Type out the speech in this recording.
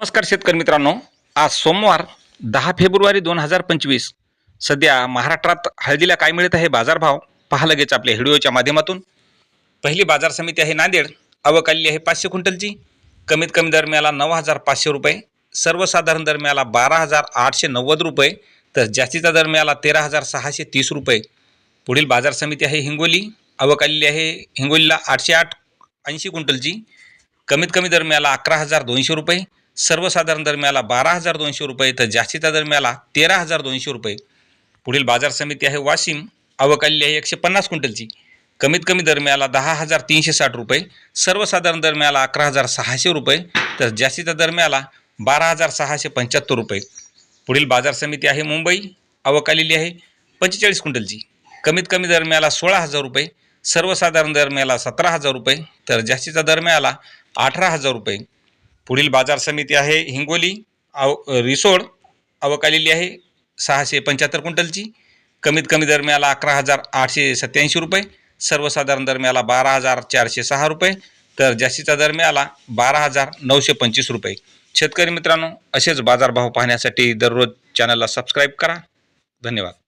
नमस्कार शेतकरी मित्रांनो. आज सोमवार दहा फेब्रुवारी दोन हजार पंचवीस. सध्या महाराष्ट्रात हळदीला काय मिळत आहे बाजारभाव? पहा लगेच आपल्या व्हिडिओच्या माध्यमातून. पहिली बाजार समिती आहे नांदेड. अवकाली आहे पाचशे क्विंटलची. कमीत कमी दरम्याला नऊ हजार पाचशे रुपये. सर्वसाधारण दरम्याला बारा हजार आठशे नव्वद रुपये. तर जास्तीचा दरम्याला तेरा हजार सहाशे तीस रुपये. पुढील बाजार समिती आहे हिंगोली. अवकाली आहे हिंगोलीला आठशे आठ ऐंशी क्विंटलची. कमीत कमी दरम्याला अकरा हजार दोनशे रुपये. सर्वसाधारण दरम्याला बारा हजार दोनशे रुपये तर जास्तीचा दरम्याला तेरा हजार दोनशे रुपये. पुढील बाजार समिती आहे वाशिम. अवकाली आहे एकशे पन्नास क्विंटलची. कमीत कमी दरम्याला दहा हजार तीनशे साठ रुपये सर्वसाधारण दरम्याला अकरा हजार सहाशे रुपये तर जास्तीचा दरम्याला बारा हजार सहाशे पंच्याहत्तर रुपये. पुढील बाजार समिती आहे मुंबई. अवकालेली आहे पंचेचाळीस क्विंटलची. कमीत कमी दरम्याला सोळा हजार रुपये सर्वसाधारण दरम्याला सतरा हजार रुपये तर जास्तीचा दरम्याला अठरा हजार रुपये. पुढील बाजार समिती आहे हिंगोली आव रिसोड अवकालेली आहे सहाशे पंच्याहत्तर क्विंटलची. कमीत कमी दरम्याला अकरा हजार आठशे सत्याऐंशी रुपये सर्वसाधारण दरम्याला बारा हजार चारशे सहा रुपये तर जास्तीचा दरम्याला बारा हजार नऊशे पंचवीस रुपये. शेतकरी मित्रांनो असेच बाजारभाव पाहण्यासाठी दररोज चॅनलला सबस्क्राईब करा. धन्यवाद.